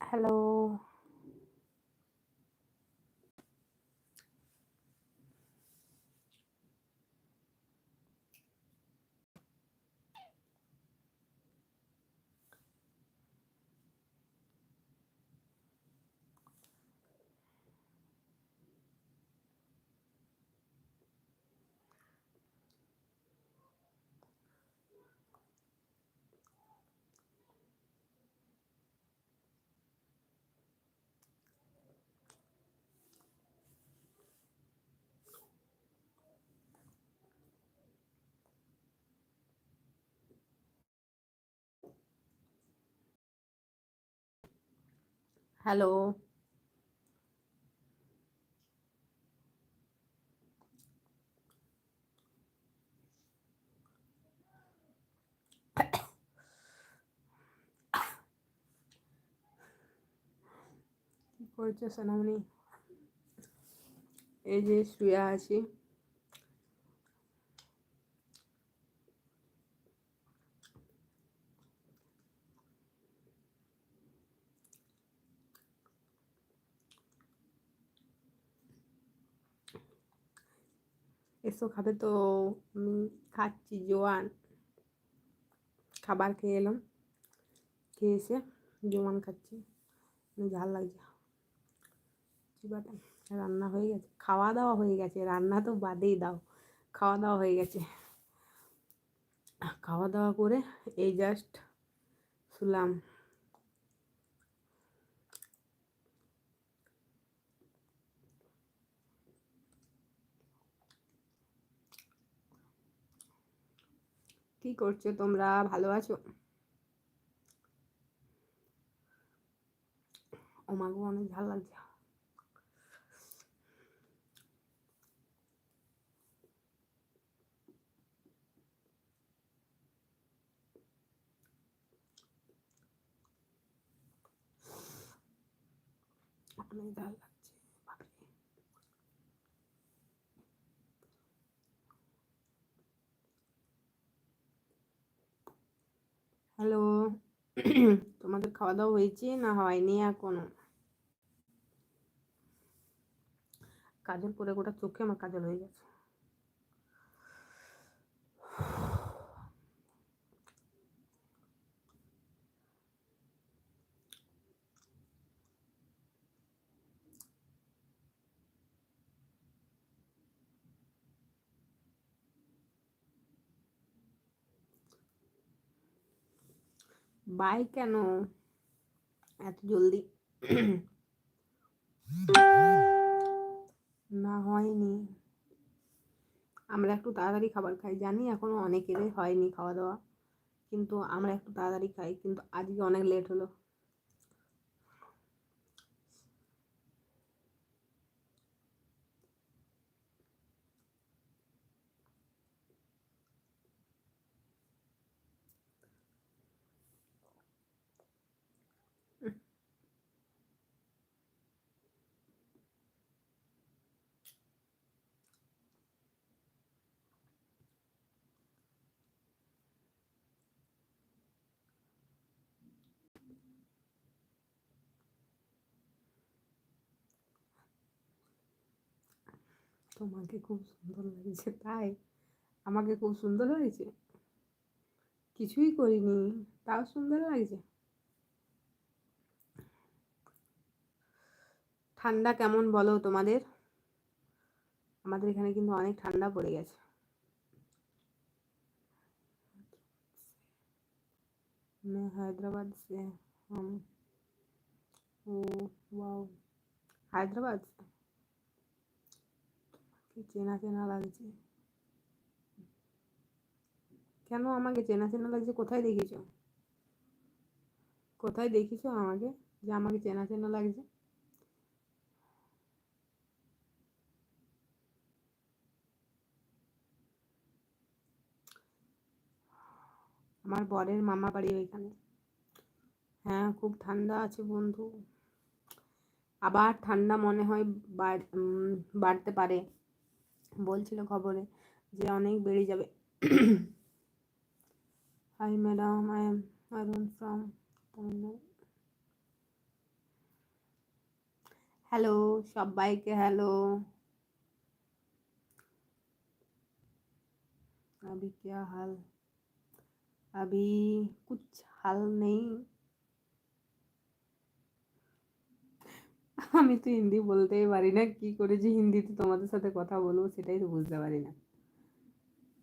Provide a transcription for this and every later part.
Hello hello কি করছ সোনামণি এই যে শুয়ে আছি এসো খাবে তো আমি খাচ্ছি জোয়ান খাবার খেয়ে এলাম খেয়ে এসে জোয়ান খাচ্ছি ঝাল লাগছে চিবাটা রান্না হয়ে গেছে খাওয়া দাওয়া হয়ে গেছে রান্না তো বাদেই দাও খাওয়া দাওয়া হয়ে গেছে খাওয়া দাওয়া করে এই জাস্ট শুলাম কি করছ তোমরা? ভালো আছো? ও অনেক ভালো লাগছে অনেক ঝাল লাগছে হ্যালো, তোমাদের খাওয়া দাওয়া হয়েছে না হয়নি এখনও? কাজল করে গোটা চোখে আমার কাজল হয়ে গেছে। বাই কেন? এত জলদি। না, হয়নি। আমরা একটু তাড়াতাড়ি খাবার খাই। জানি এখনও অনেকেরই হয়নি খাওয়া দাওয়া, কিন্তু আমরা একটু তাড়াতাড়ি খাই, কিন্তু আজকে অনেক লেট হলো। তোমাকে খুব সুন্দর লাগছে তাই আমাকে খুব সুন্দর লাগছে কিছুই করিনি তাও সুন্দর লাগছে ঠান্ডা কেমন বলো তোমাদের আমাদের এখানে কিন্তু অনেক ঠান্ডা পড়ে গেছে मैं हैदराबाद से हम ओ वाओ हैदराबाद से কি চেনা চেনা লাগছে? কেন আমাকে চেনা চেনা লাগছে? কোথায় দেখিছ কোথায় দেখিছ আমাকে যে আমাকে চেনা চেনা লাগছে? আমার বরের মামা বাড়ি ওইখানে। হ্যাঁ খুব ঠান্ডা আছে বন্ধু। আবার ঠান্ডা মনে হয় বাড়তে পারে। বলছিল খবরে যে অনেক বেড়ে যাবে। Hi madam I am Arun from hello hello সবাইকে হ্যালো আভি কে হাল আবি কিছু হাল নেই আমি তো হিন্দি বলতেই পারি না। কি করে যে হিন্দিতে তোমাদের সাথে কথা বলব সেটাই তো বুঝতে পারি না।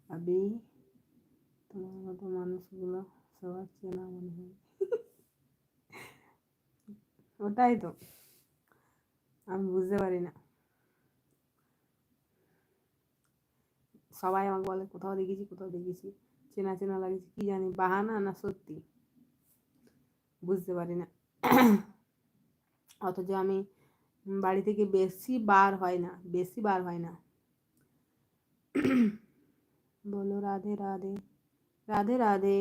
আমি তোমার মতো মানুষগুলো সবার চেনা মনে হয়। ওটাই তো। আমি বুঝতে পারি না। সবাই আমাকে বলে, কোথাও দেখেছি কোথাও দেখেছি। চেনা চেনা লাগছে, কি জানি, বাহানা না সত্যি? বুঝতে পারি না। অথচ আমি বাড়ি থেকে বেশি বার হয় না, বেশি বার হয় না। বলো রাধে রাধে রাধে রাধে।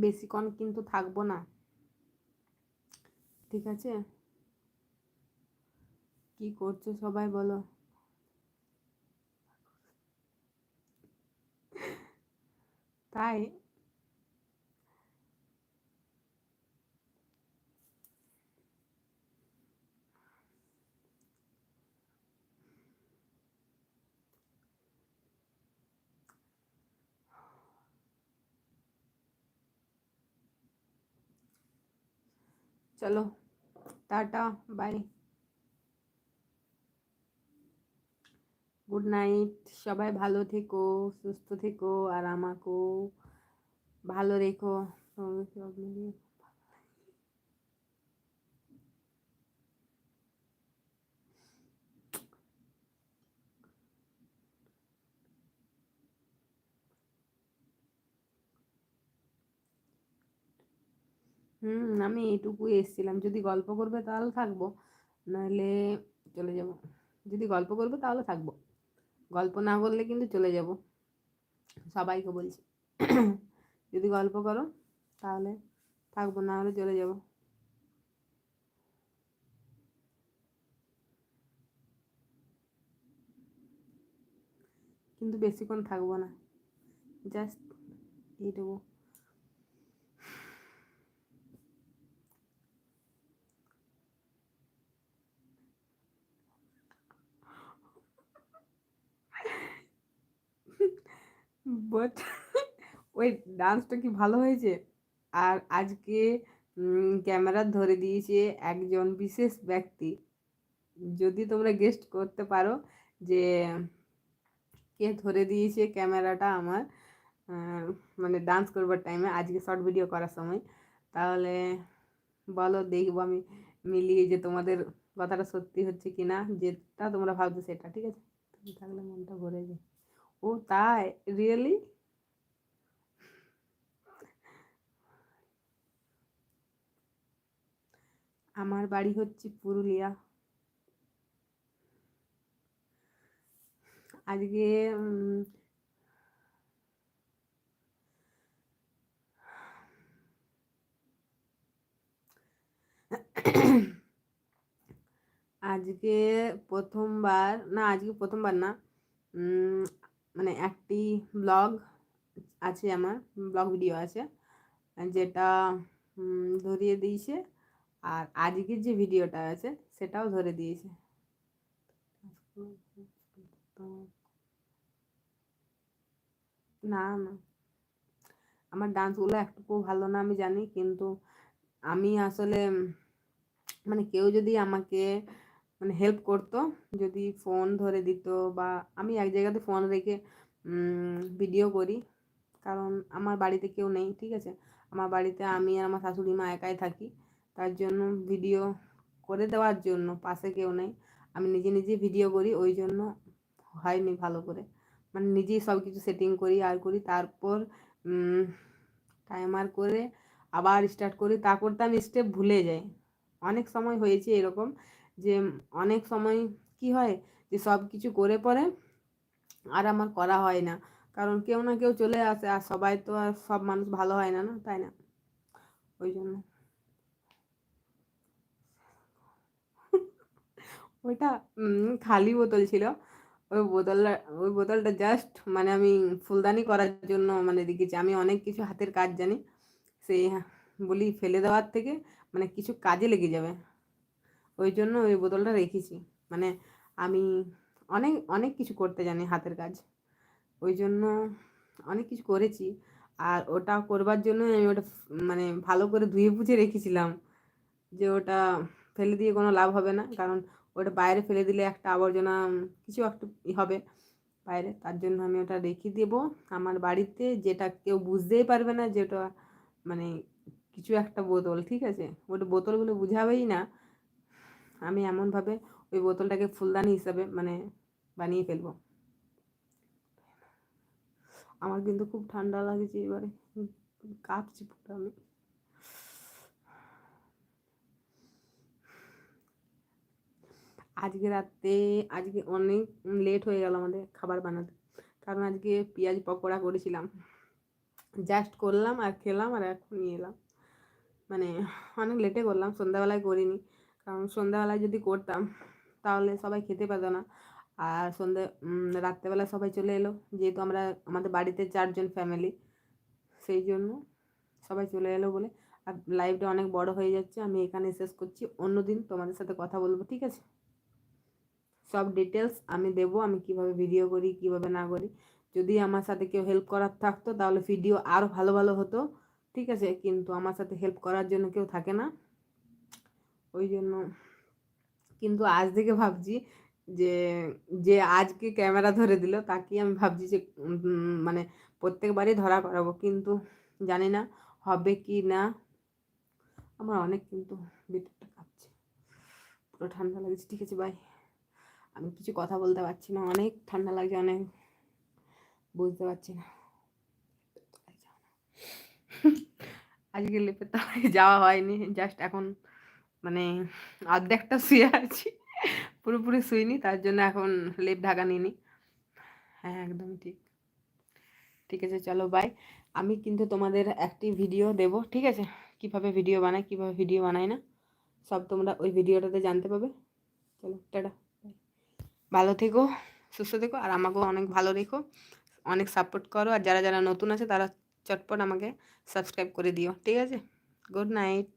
বেশিক্ষণ কিন্তু থাকব না। ঠিক আছে? কি করছ সবাই বলো। তাই? চলো টাটা বাই। গুড নাইট সবাই ভালো থেকো, সুস্থ থেকো, আর আমাকেও ভালো রেখো। হুম, আমি এইটুকুই এসেছিলাম। যদি গল্প করবে তাহলে থাকব, নাহলে চলে যাব। যদি গল্প করবে তাহলে থাকব। গল্প না করলে কিন্তু চলে যাব। সবাইকে বলছি। যদি গল্প করো, তাহলে থাকব, না হলে চলে যাব। কিন্তু বেশিক্ষণ থাকব না। জাস্ট এইটুকু বাট ওই ডান্সটা কি ভালো হয়েছে? আর আজকে ক্যামেরা ধরে দিয়েছে একজন বিশেষ ব্যক্তি। যদি তোমরা গেস্ট করতে পারো যে কে ধরে দিয়েছে ক্যামেরাটা আমার মানে ডান্স করবার টাইমে আজকে শর্ট ভিডিও করার সময়, তাহলে বলো, দেখব আমি মিলিয়ে যে তোমাদের কথাটা সত্যি হচ্ছে কি না যেটা তোমরা ভাবছ সেটা, ঠিক আছে? থাকলে মনটা ভরে যায়। ও তাই? রিয়েলি আমার বাড়ি হচ্ছে পুরুলিয়া। আজকে আজকে প্রথমবার না আজকে প্রথমবার না মানে একটি ব্লগ আছে আমার ব্লগ ভিডিও আছে, যেটা ধরিয়ে দিয়েছে। আর আজকের যে ভিডিওটা আছে, সেটাও ধরে দিয়েছে। না না। আমার ডান্সগুলো একটুকু ভালো না, আমি জানি, কিন্তু আমি আসলে মানে কেউ যদি আমাকে মানে হেল্প করতো। যদি ফোন ধরে দিত বা আমি এক জায়গাতে ফোন রেখে ভিডিও করি। কারণ আমার বাড়িতে কেউ নেই, ঠিক আছে? আমার বাড়িতে আমি আর আমার শাশুড়ি মা একাই থাকি। তার জন্য ভিডিও করে দেওয়ার জন্য পাশে কেউ নেই। আমি নিজে নিজে ভিডিও করি, ওই জন্য হয়নি ভালো করে। মানে নিজেই সব কিছু সেটিং করি, আর করি। তারপর টাইমার করে আবার স্টার্ট করি। তো আমি স্টেপ ভুলে যাই। অনেক সময় হয়েছে এরকম যে অনেক সময় কি হয় যে সব কিছু করে পরে আর আমার করা হয় না। কারণ কেউ না কেউ চলে আসে আর সবাই তো আর সব মানুষ ভালো হয় না না, তাই না? ওই জন্য। ওইটা খালি বোতল ছিল। ওই বোতলটা ওই বোতলটা জাস্ট মানে আমি ফুলদানি করার জন্য মানে রেখেছি আমি অনেক কিছু হাতের কাজ জানি। সেই বলি ফেলে দেওয়ার থেকে মানে কিছু কাজে লেগে যাবে। ওই জন্য ওই বোতলটা রেখেছি। মানে আমি অনেক অনেক কিছু করতে জানি হাতের কাজ। ওই জন্য অনেক কিছু করেছি। আর ওটা করবার জন্য আমি ওটা মানে ভালো করে ধুয়ে পুছে রেখেছিলাম। যে ওটা ফেলে দিয়ে কোনো লাভ হবে না। কারণ ওটা বাইরে ফেলে দিলে একটা আবর্জনা কিছু একটা হবে বাইরে। তার জন্য আমি ওটা রেখে দেবো। আমার বাড়িতে যেটা কেউ বুঝতেই পারবে না যে ওটা মানে কিছু একটা বোতল, ঠিক আছে? ওটা বোতলগুলো বুঝাবেই না। আমি এমনভাবে ওই বোতলটাকে ফুলদানি হিসাবে মানে বানিয়ে ফেলব। আমার কিন্তু খুব ঠান্ডা লাগছে এবারে। কাঁপছি পুরো আমি। আজকে রাতে, আজকে অনেক লেট হয়ে গেল আমাদের খাবার বানাতে। কারণ আজকে পেঁয়াজ পকোড়া করেছিলাম। জাস্ট করলাম আর খেলাম আর এখন নিয়ে এলাম। মানে অনেক লেটে করলাম, সন্ধ্যাবেলায় করিনি। কারণ সন্ধ্যাবেলায় যদি করতাম, তাহলে সবাই খেতে পেতো না। আর সন্ধ্যে রাত্রেবেলা সবাই চলে এলো। যেহেতু আমরা, আমাদের বাড়িতে চারজন ফ্যামিলি সেই জন্য সবাই চলে এলো বলে। আর লাইভটা অনেক বড় হয়ে যাচ্ছে। আমি এখানে শেষ করছি। অন্য দিন তোমাদের সাথে কথা বলব, ঠিক আছে? সব ডিটেলস আমি দেবো। আমি কীভাবে ভিডিও করি, কীভাবে না করি। যদি আমার সাথে কেউ হেল্প করার থাকতো, তাহলে ভিডিও আরও ভালো ভালো হতো, ঠিক আছে? কিন্তু আমার সাথে হেল্প করার জন্য কেউ থাকে না। ওই জন্য কিন্তু আজ থেকে ভাবছি যে যে আজকে ক্যামেরা ধরে দিল তাকে আমি ভাবছি যে মানে প্রত্যেকবারই ধরা করাবো কিন্তু জানি না হবে কি না। আমার অনেক কিন্তু ভিতরটা কাঁপছে। পুরো ঠান্ডা লাগছে। ঠিক আছে ভাই আমি কিছু কথা বলতে পারছি না। অনেক ঠান্ডা লাগছে, অনেক বুঝতে পারছি না। আজকে লেপে তলায় যাওয়া হয়নি। জাস্ট এখন মানে অর্ধেকটা শুয়ে আছি। পুরোপুরি শুইনি, তার জন্য এখন লেপ ঢাকা নিইনি। হ্যাঁ একদম ঠিক। ঠিক আছে, চলো বাই আমি কিন্তু তোমাদের একটি ভিডিও দেব, ঠিক আছে? কীভাবে ভিডিও বানাই, কীভাবে ভিডিও বানাই না, সব তোমরা ওই ভিডিওটাতে জানতে পাবে। চলো, টাটা ভালো থেকো, সুস্থ থেকো, আর আমাকেও অনেক ভালো রেখো, অনেক সাপোর্ট করো, আর যারা যারা নতুন আছে, তারা চটপট আমাকে সাবস্ক্রাইব করে দিও, ঠিক আছে? Good night